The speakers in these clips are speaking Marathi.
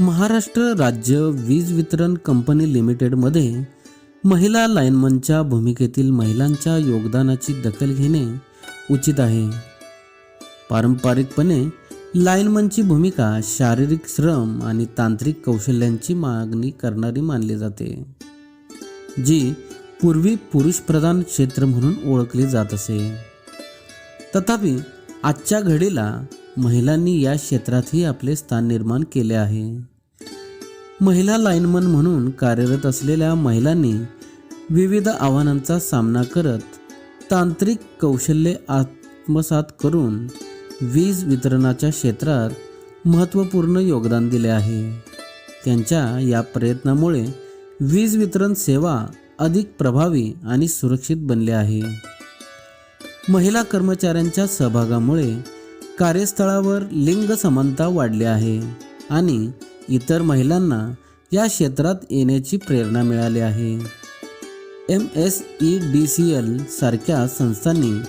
महाराष्ट्र राज्य वीज वितरण कंपनी लिमिटेडमध्ये महिला लाईनमनच्या भूमिकेतील महिलांच्या योगदानाची दखल घेणे उचित आहे. पारंपरिकपणे लाईनमनची भूमिका शारीरिक श्रम आणि तांत्रिक कौशल्यांची मागणी करणारी मानली जाते जी पूर्वी पुरुषप्रधान क्षेत्र म्हणून ओळखली जात असे. तथापि आजच्या घडीला महिलांनी या क्षेत्रातही आपले स्थान निर्माण केले आहे. महिला लाईनमन म्हणून कार्यरत असलेल्या महिलांनी विविध आव्हानांचा सामना करत तांत्रिक कौशल्ये आत्मसात करून वीज वितरणाच्या क्षेत्रात महत्त्वपूर्ण योगदान दिले आहे. त्यांच्या या प्रयत्नामुळे वीज वितरण सेवा अधिक प्रभावी आणि सुरक्षित बनले आहे. महिला कर्मचाऱ्यांच्या सहभागामुळे कार्यस्थळावर लिंग समानता वाढली आहे आणि इतर महिलांना या क्षेत्रात येण्याची प्रेरणा मिळाली आहे. M S E D C L सारख्या संस्थांनी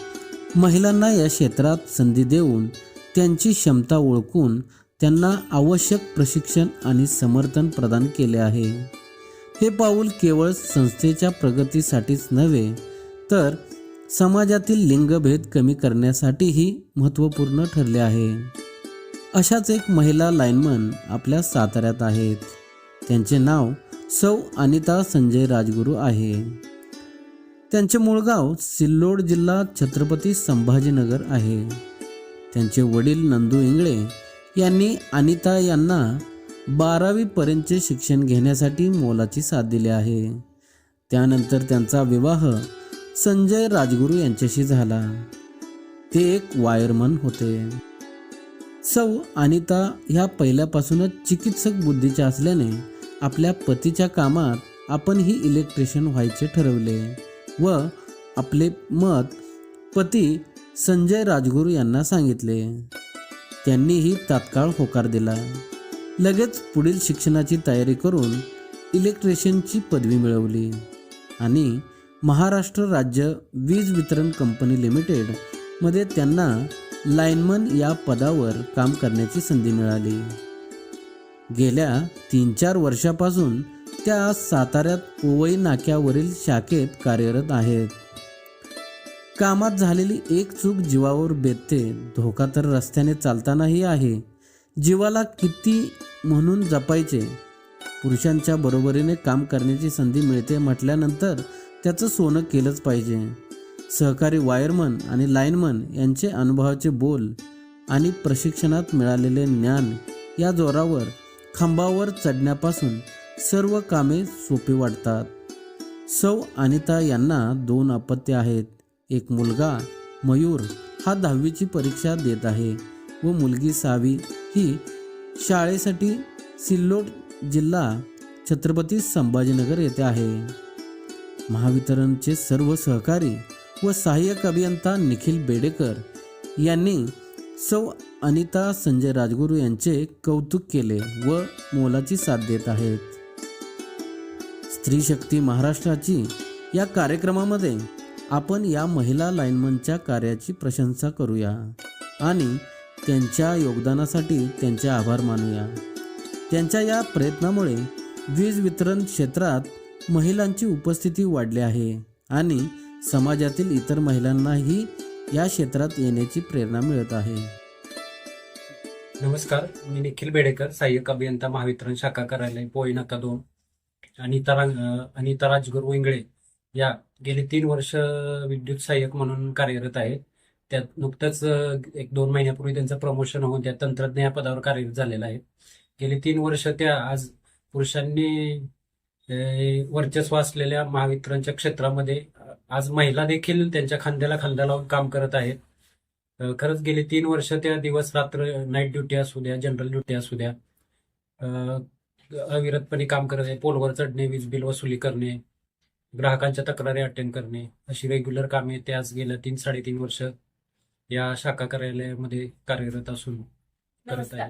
महिलांना या क्षेत्रात संधी देऊन त्यांची क्षमता ओळखून त्यांना आवश्यक प्रशिक्षण आणि समर्थन प्रदान केले आहे. हे पाऊल केवळ संस्थेच्या प्रगतीसाठीच नव्हे तर समाजातील लिंगभेद कमी करण्यासाठीही महत्त्वपूर्ण ठरले आहे. अशाच एक महिला लाईनमन आपल्या साताऱ्यात आहेत. त्यांचे नाव सौ अनिता संजय राजगुरू आहे. त्यांचे मूळ गाव सिल्लोड जिल्हा छत्रपती संभाजीनगर आहे. त्यांचे वडील नंदू इंगळे यांनी अनिता यांना बारावीपर्यंतचे शिक्षण घेण्यासाठी मोलाची साथ दिली आहे. त्यानंतर त्यांचा विवाह संजय राजगुरू यांच्याशी झाला. ते एक वायरमन होते. सौ अनिता ह्या पहिल्यापासूनच चिकित्सक बुद्धीच्या असल्याने आपल्या पतीच्या कामात आपणही इलेक्ट्रिशियन व्हायचे ठरवले व आपले मत पती संजय राजगुरू यांना सांगितले. त्यांनीही तात्काळ होकार दिला. लगेच पुढील शिक्षणाची तयारी करून इलेक्ट्रिशियनची पदवी मिळवली आणि महाराष्ट्र राज्य वीज वितरण कंपनी लिमिटेडमध्ये त्यांना लाईनमन या पदावर काम करण्याची संधी मिळाली. गेल्या तीन चार वर्षापासून त्या साताऱ्यात पोवई नाक्यावरील शाखेत कार्यरत आहेत. कामात झालेली एक चूक जीवावर बेतते धोका तर रस्त्याने चालतानाही आहे. जीवाला किती म्हणून जपायचे? पुरुषांच्या बरोबरीने काम करण्याची संधी मिळते म्हटल्यानंतर त्याचं सोनं केलंच पाहिजे. सहकारी वायरमन आणि लाईनमन यांचे अनुभवाचे बोल आणि प्रशिक्षणात मिळालेले ज्ञान या जोरावर खांबावर चढण्यापासून सर्व कामे सोपी वाटतात. सौ अनिता यांना दोन अपत्य आहेत. एक मुलगा मयूर हा दहावीची परीक्षा देत आहे व मुलगी सावी ही शाळेसाठी सिल्लोड जिल्हा छत्रपती संभाजीनगर येथे आहे. महावितरणचे सर्व सहकारी व सहाय्यक अभियंता निखिल बेडेकर यांनी सौ अनिता संजय राजगुरू यांचे कौतुक केले व मोलाची साथ देत आहेत. स्त्री शक्ती महाराष्ट्राची या कार्यक्रमामध्ये आपण या महिला लाईनमनच्या कार्याची प्रशंसा करूया आणि त्यांच्या योगदानासाठी त्यांचे आभार मानूया. त्यांच्या या प्रयत्नामुळे वीज वितरण क्षेत्रात महिलांची उपस्थिती वाढली आहे आणि समाजातील इतर महिलांनाही या क्षेत्रात येण्याची प्रेरणा मिळत आहे. नमस्कार मी निखिल बेडेकर सहाय्यक अभियंता महावितरण शाखा कार्यालय पोळी नाका दोन. अनिता अनिता राजगुरू इंगळे या गेले तीन वर्ष विद्युत सहाय्यक म्हणून कार्यरत आहेत. त्यात नुकतंच एक दोन महिन्यापूर्वी त्यांचं प्रमोशन होऊन त्या तंत्रज्ञ या पदावर कार्यरत झालेलं आहे. गेली तीन वर्ष त्या आज पुरुषांनी वर्चस्व असलेल्या महावितरणच्या क्षेत्रामध्ये आज महिला देखील त्यांच्या खांद्याला खांदा लावून काम करत आहेत. खरंच गेली तीन वर्ष त्या दिवस रात्र नाईट ड्युटी असू द्या जनरल ड्युटी असू द्या अविरतपणे काम करत आहे पोलवर चढणे वीज बिल वसुली करणे ग्राहकांच्या तक्रारी अटेंड करणे अशी रेग्युलर कामे ते आज गेल्या तीन साडेतीन वर्ष या शाखा कार्यालयामध्ये कार्यरत असून करत आहे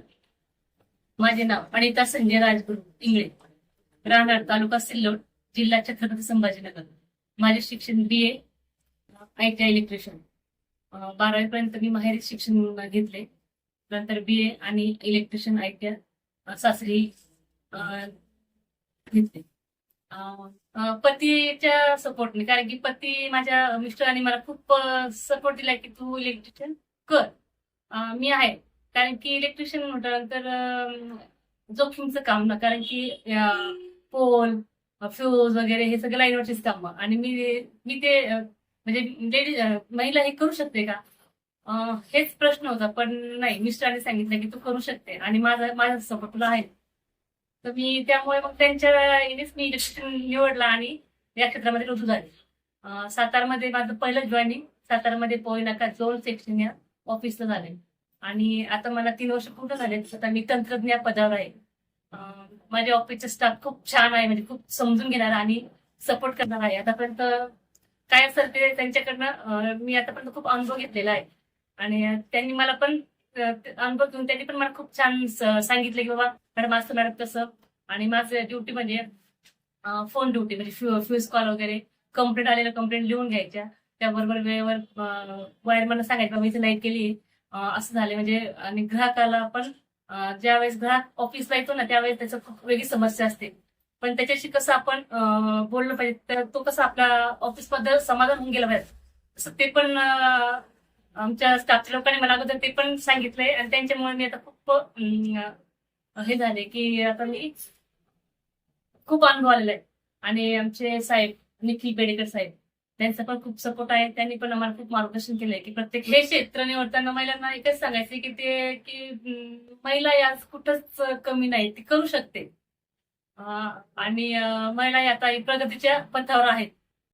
माझे नाव अनिता संजय राजगुरू इंगळे राहणार तालुका सिल्लोड जिल्हा छत्रपती संभाजीनगर. माझे शिक्षण B A I T electrician बारावी पर्यंत मी माहेरी शिक्षण घेतले. नंतर बी ए आणि इलेक्ट्रिशियन आय टी सासरी घेतले. पतीच्या सपोर्टने कारण की पती माझ्या मिस्टरांनी मला खूप सपोर्ट दिला की तू इलेक्ट्रिशियन कर. मी आहे. कारण की इलेक्ट्रिशियन म्हटल्यानंतर जोखीमचं काम ना कारण की पोल फ्यूज वगैरे हे सगळं लाईनवरचीच कामं. आणि मी मी ते म्हणजे लेडीज महिला हे करू शकते का? हेच प्रश्न होता पण नाही. मिस्टरांनी सांगितलं की तू करू शकते. आणि माझा माझा सपोर्ट तुला आहे. तर मी त्यामुळे मग त्यांच्या यानेच मी इलेक्ट्रिशियन निवडला आणि या क्षेत्रामध्ये रुजू झाले. सातारमध्ये माझं पहिलं जॉईनिंग सातारमध्ये पोय नाका जोन सेक्शन या ऑफिसला झाले. आणि आता मला तीन वर्ष पूर्ण झाले आता मी तंत्रज्ञ पदावर आहे माझे ऑफिसचे स्टाफ खूप छान आहे म्हणजे खूप समजून घेणार आणि सपोर्ट करणार आहे. आतापर्यंत काय असेल ते त्यांच्याकडनं मी आतापर्यंत खूप अनुभव घेतलेला आहे. आणि त्यांनी मला पण अनुभव घेऊन त्यांनी पण मला खूप छान सांगितलं की बाबा मॅडम असं मॅडम तसं. आणि माझं ड्युटी म्हणजे फोन ड्युटी म्हणजे फ्यूज कॉल वगैरे कंप्लेंट आलेलं कंप्लेंट लिहून घ्यायच्या. त्याबरोबर वेळेवर वायरमॅनला सांगायचं बाबा इथे लाइट केली असं झाले. म्हणजे आणि ग्राहकाला पण ज्यावेळेस घरात ऑफिसला येतो ना त्यावेळेस त्याचं खूप वेगळी समस्या असते. पण त्याच्याशी कसं आपण बोललं पाहिजे तर तो कसं आपल्या ऑफिसबद्दल समाधान होऊन गेला पाहिजे. तसं ते पण आमच्या स्टाफच्या लोकांनी मला अगोदर ते पण सांगितलंय. आणि त्यांच्यामुळे मी आता खूप हे झाले की आता मी खूप अनुभव आलेला आहे. आणि आमचे साहेब निखिल बेडेकर साहेब त्यांचा पण खूप सपोर्ट आहे. त्यांनी पण आम्हाला खूप मार्गदर्शन केलंय की प्रत्येक हे क्षेत्र निवडताना महिलांना एकच सांगायचं की ते की महिला या कुठंच कमी नाही. ती करू शकते. आणि महिला आता प्रगतीच्या पथावर आहेत.